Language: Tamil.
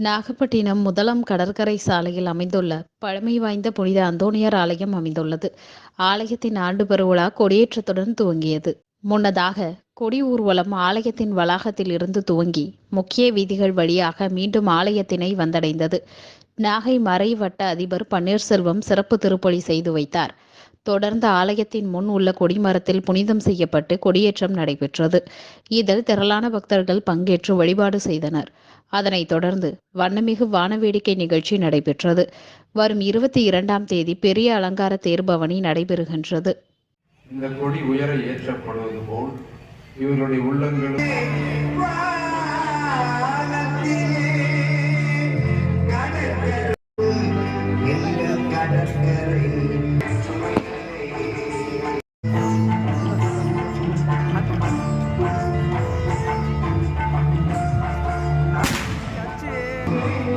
நாகப்பட்டினம் முதலாம் கடற்கரை சாலையில் அமைந்துள்ள பழமை வாய்ந்த புனித அந்தோனியார் ஆலயம் அமைந்துள்ளது. ஆலயத்தின் ஆண்டு பெருவிழா கொடியேற்றத்துடன் துவங்கியது. முன்னதாக கொடி ஊர்வலம் ஆலயத்தின் வளாகத்தில் இருந்து துவங்கி முக்கிய வீதிகள் வழியாக மீண்டும் ஆலயத்தினை வந்தடைந்தது. நாகை மறை வட்ட அதிபர் பன்னீர்செல்வம் சிறப்பு திருப்பலி செய்து வைத்தார். தொடர்ந்து ஆலயத்தின் முன் உள்ள கொடிமரத்தில் புனிதம் செய்யப்பட்டு கொடியேற்றம் நடைபெற்றது. இதில் திரளான பக்தர்கள் பங்கேற்று வழிபாடு செய்தனர். அதனைத் தொடர்ந்து வண்ணமிகு வானவேடிக்கை நிகழ்ச்சி நடைபெற்றது. வரும் இருபத்தி இரண்டாம் தேதி பெரிய அலங்கார தேர்பவனி நடைபெறுகின்றது. இந்த கொடி உயர ஏற்றப்படுவது போல் இவர்களுடைய உள்ளங்களும் Amen.